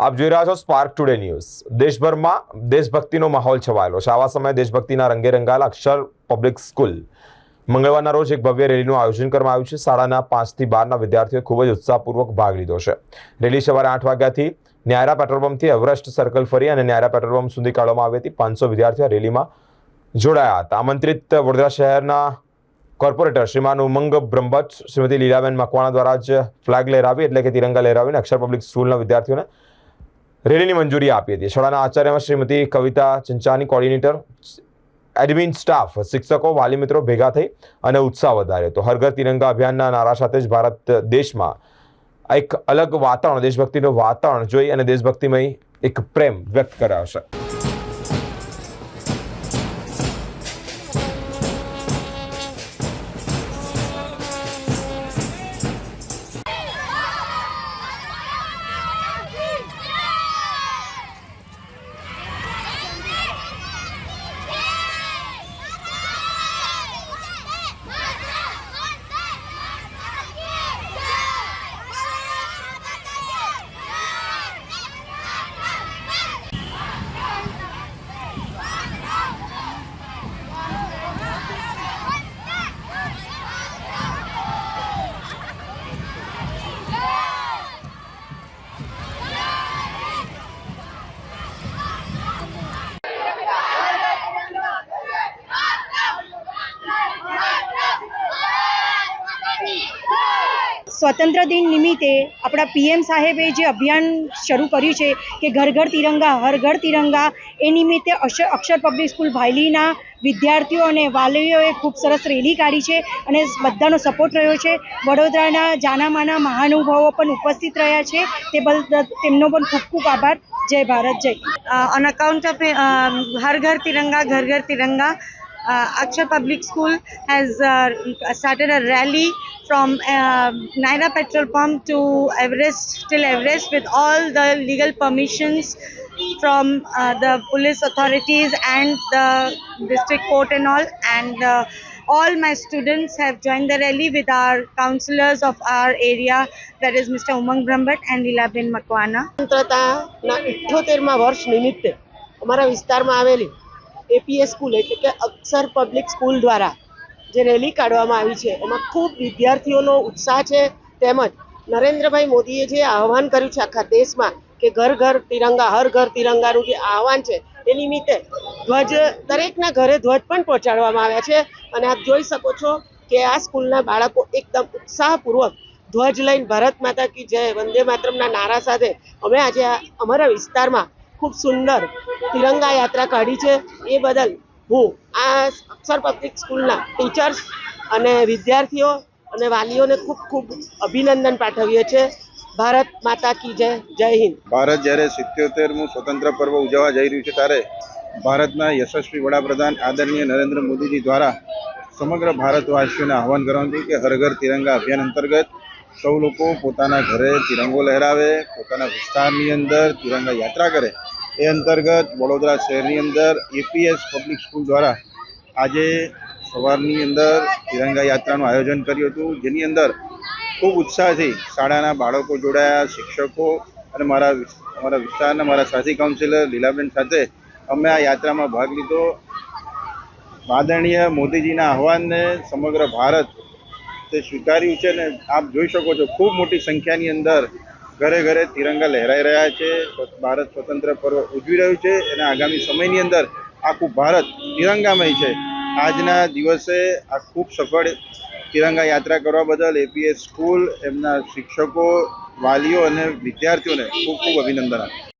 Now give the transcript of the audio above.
આપ જોઈ રહ્યા છો સ્પાર્ક ટુડે ન્યૂઝ દેશભરમાં દેશભક્તિનો માહોલ છવાયેલો છે. આવા સમયે દેશભક્તિના રંગે રંગાયેલા અક્ષર પબ્લિક સ્કૂલ મંગળવારના રોજ એક ભવ્ય રેલીનું આયોજન કરવામાં આવ્યું છે. શાળાના પાંચથી બારના વિદ્યાર્થીઓએ ખૂબ જ ઉત્સાહપૂર્વક ભાગ લીધો છે. રેલી સવારે આઠ વાગ્યાથી ન્યારા પેટ્રોલ પંપથી એવરેસ્ટ સર્કલ ફરી અને ન્યારા પેટ્રોલ પંપ સુધી કાઢવામાં આવી હતી. પાંચસો વિદ્યાર્થીઓ રેલીમાં જોડાયા હતા. આમંત્રિત વડોદરા શહેરના કોર્પોરેટર શ્રીમાન ઉમંગ બ્રહ્મભટ્ટ, શ્રીમતી લીલાબેન મકવાણા દ્વારા જ ફ્લેગ લહેરાવી, એટલે કે તિરંગા લહેરાવીને અક્ષર પબ્લિક સ્કૂલના વિદ્યાર્થીઓને રેલીની મંજૂરી આપી હતી. શાળાના આચાર્યમાં Shrimati Kavita Chinchani coordinator admin staff, શિક્ષકો, વાલી મિત્રો ભેગા થઈ અને ઉત્સાહ વધાર્યો હતો. હરઘર તિરંગા અભિયાનના નારા સાથે જ ભારત દેશમાં એક અલગ વાતાવરણ, દેશભક્તિનું વાતાવરણ જોઈ અને દેશભક્તિમય એક પ્રેમ વ્યક્ત કરાયો છે. સ્વતંત્ર દિન નિમિત્તે આપણા પીએમ સાહેબે જે અભિયાન શરૂ કર્યું છે કે ઘર ઘર તિરંગા હર ઘર તિરંગા એ નિમિત્તે અક્ષર પબ્લિક સ્કૂલ ભાયલીના વિદ્યાર્થીઓ અને વાલીઓએ ખૂબ સરસ રેલી કાઢી છે અને બધાનો સપોર્ટ રહ્યો છે. વડોદરાના જાનામાના મહાનુભાવો પણ ઉપસ્થિત રહ્યા છે. તે તેમનો પણ ખૂબ ખૂબ આભાર. જય ભારત જય. અન અકાઉન્ટ ઓફ હર ઘર તિરંગા ઘર ઘર Tiranga, uh, Akshar Public School has uh, started a rally from uh, Naira Petrol Pump to Everest, till Everest, with all the legal permissions from uh, the police authorities and the district court and all. And uh, all my students have joined the rally with our councillors of our area, that is Mr. Umang Brahmbhatt and Leelaben Makwana. સ્વતંત્રતાના ઇઠ્ઠોતેરમાં વર્ષ નિમિત્તે અમારા વિસ્તારમાં આવેલી APS school એટલે કે અક્ષર public school દ્વારા જે રેલી કાઢવામાં આવી છે, એમાં ખૂબ વિદ્યાર્થીઓનો ઉત્સાહ છે તેમજ નરેન્દ્રભાઈ મોદીએ જે આહવાન કર્યું છે આખા દેશમાં કે ઘર ઘર તિરંગા, હર ઘર તિરંગાનું જે આહવાન છે, એ નિમિત્તે ધ્વજ, દરેકના ઘરે ધ્વજ પણ પહોંચાડવામાં આવ્યા છે. અને આપ જોઈ શકો છો કે આ સ્કૂલના બાળકો એકદમ ઉત્સાહપૂર્વક ધ્વજ લઈને ભારત માતા કી જય, વંદે માતરમના નારા સાથે, અમે આજે અમારા વિસ્તારમાં ખૂબ સુંદર તિરંગા યાત્રા કાઢી છે. એ બદલ હું આ અક્ષર પબ્લિક સ્કૂલના ટીચર્સ અને વિદ્યાર્થીઓ અને વાલીઓને ખૂબ ખૂબ અભિનંદન પાઠવીએ છીએ. ભારત માતા કી જય જય હિન્દ. ભારત જ્યારે સિત્યોતેરમું સ્વતંત્ર પર્વ ઉજવવા જઈ રહ્યું છે ત્યારે ભારતના યશસ્વી વડાપ્રધાન આદરણીય નરેન્દ્ર મોદીજી દ્વારા સમગ્ર ભારતવાસીઓને આહવાન કરવાનું છે કે હર ઘર તિરંગા અભિયાન અંતર્ગત સૌ લોકો પોતાના ઘરે તિરંગો લહેરાવે, પોતાના વિસ્તારની અંદર તિરંગા યાત્રા કરે. એ અંતર્ગત વડોદરા શહેરની અંદર એપીએસ પબ્લિક સ્કૂલ દ્વારા આજે સવારની અંદર તિરંગા યાત્રાનું આયોજન કર્યું હતું, જેની અંદર ખૂબ ઉત્સાહથી શાળાના બાળકો જોડાયા, શિક્ષકો અને મારા અમારા વિસ્તારના મારા સાથી કાઉન્સિલર લીલાબેન સાથે અમે આ યાત્રામાં ભાગ લીધો. આદરણીય મોદીજીના આહવાનને સમગ્ર ભારત તે સ્વીકાર્યું છે ને આપ જોઈ શકો છો ખૂબ મોટી સંખ્યાની અંદર ઘરે ઘરે તિરંગા લહેરાઈ રહ્યા છે. ભારત સ્વતંત્ર પર્વ ઉજવી રહ્યું છે અને આગામી સમયની અંદર આખું ભારત તિરંગામય છે. આજના દિવસે આ ખૂબ સફળ તિરંગા યાત્રા કરવા બદલ એપીએસ સ્કૂલ, એમના શિક્ષકો, વાલીઓ અને વિદ્યાર્થીઓને ખૂબ ખૂબ અભિનંદન આપું